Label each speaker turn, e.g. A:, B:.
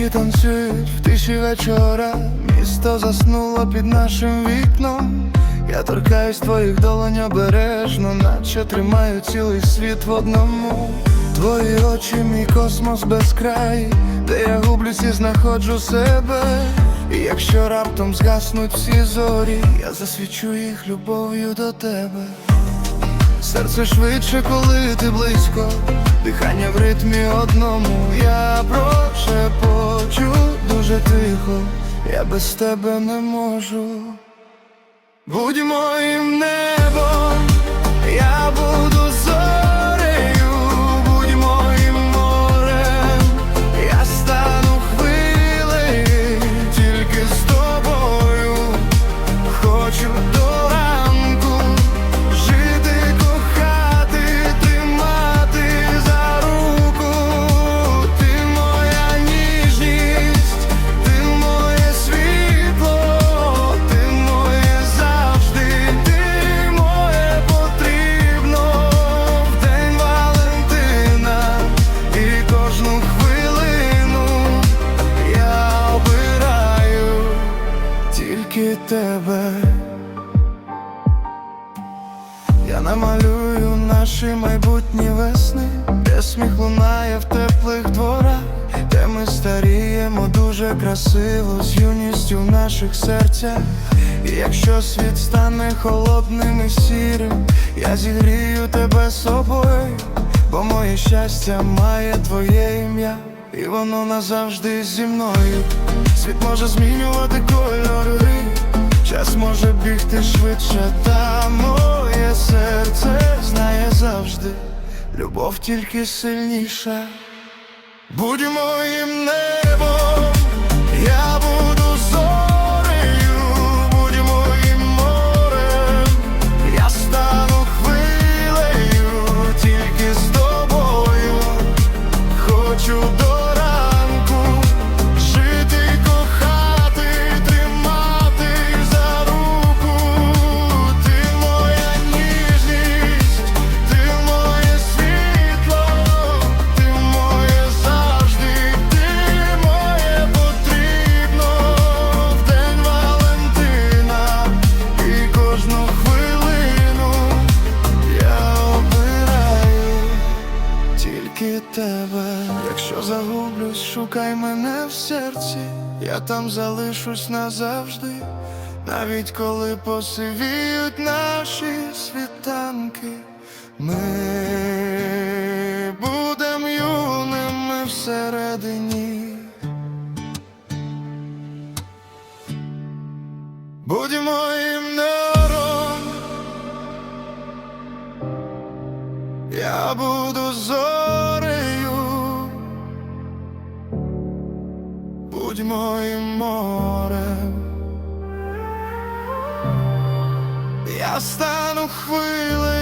A: Зірки танцюють в тиші вечора, місто заснуло під нашим вікном. Я торкаюсь твоїх долонь обережно, наче тримаю цілий світ в одному. Твої очі, мій космос безкрай, де я гублюсь і знаходжу себе. І якщо раптом згаснуть всі зорі, я засвічу їх любов'ю до тебе. Серце швидше, коли ти близько, дихання в ритмі одному. Я прошепочу дуже тихо, я без тебе не можу. Будь моїм небом, тільки тебе. Я намалюю наші майбутні весни, де сміх лунає в теплих дворах, де ми старіємо дуже красиво з юністю в наших серцях. І якщо світ стане холодним і сірим, я зігрію тебе собою, бо моє щастя має твоє ім'я, і воно назавжди зі мною. Світ може змінювати бігти швидше, та моє серце знає завжди, любов тільки сильніша. Будь моїм небом, шукай мене в серці, я там залишусь назавжди, навіть коли посивіють наші світанки, ми будем юними всередині. Будь моїм морем, я стану хвилею,